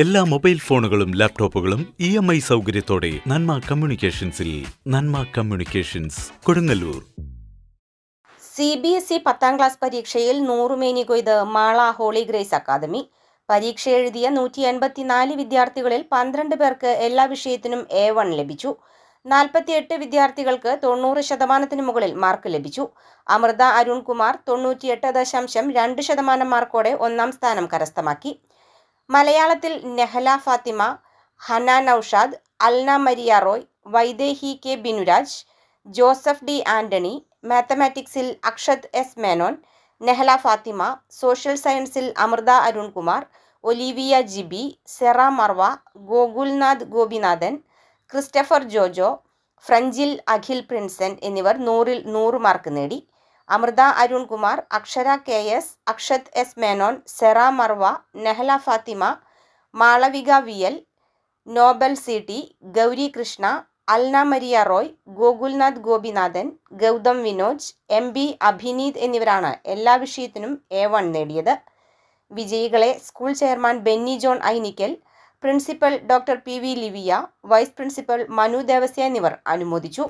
എല്ലാ മൊബൈൽ ഫോണുകളും ലാപ്ടോപ്പുകളും ഇ എം ഐ സൗകര്യത്തോടെ നന്മ കമ്മ്യൂണിക്കേഷൻസിൽ Nanma communications Kodungallur. C B S E പത്താം ക്ലാസ് പരീക്ഷയിൽ നൂറുമേനി കൊയ്ത് മാള ഹോളി ഗ്രേസ് അക്കാദമി. പരീക്ഷ എഴുതിയ നൂറ്റി എൺപത്തിനാല് വിദ്യാർത്ഥികളിൽ പന്ത്രണ്ട് പേർക്ക് എല്ലാ വിഷയത്തിനും എ വൺ ലഭിച്ചു. നാൽപ്പത്തിയെട്ട് വിദ്യാർത്ഥികൾക്ക് തൊണ്ണൂറ് ശതമാനത്തിന് മുകളിൽ മാർക്ക് ലഭിച്ചു. അമൃത അരുൺകുമാർ തൊണ്ണൂറ്റിയെട്ട് ദശാംശം രണ്ട് ശതമാനം മാർക്കോടെ ഒന്നാം സ്ഥാനം കരസ്ഥമാക്കി. മലയാളത്തിൽ നെഹല ഫാത്തിമ ഹന നൌഷാദ് അൽന മരിയ റോയ് വൈദേഹി കെ ബിനുരാജ് ജോസഫ് ഡി ആന്റണി മാത്തമാറ്റിക്സിൽ അക്ഷത് എസ് മേനോൻ നെഹല ഫാത്തിമ സോഷ്യൽ സയൻസിൽ അമൃത അരുൺകുമാർ ഒലീവിയ ജിബി സെറ മർവ ഗോകുൽനാഥ് ഗോപിനാഥൻ ക്രിസ്റ്റഫർ ജോജോ ഫ്രഞ്ചിൽ അഖിൽ പ്രിൻസൻ എന്നിവർ നൂറിൽ നൂറ് മാർക്ക് നേടി. Amritha Arunkumar Akshara K S Akshath S Menon Sera Marva Nehala Fathima Malavika V L Nobel C T Gauri Krishna Alna Maria Roy Gokulnath Gopinathan Gautham Vinoj M B Abhineeth എന്നിവരാണ് എല്ലാ വിഷയത്തിനും A one നേടിയത്. വിജയികളെ school chairman Benny John Ainikkal principal doctor P V Livia vice principal Manu Devasya എന്നിവർ അനുമോദിച്ചു.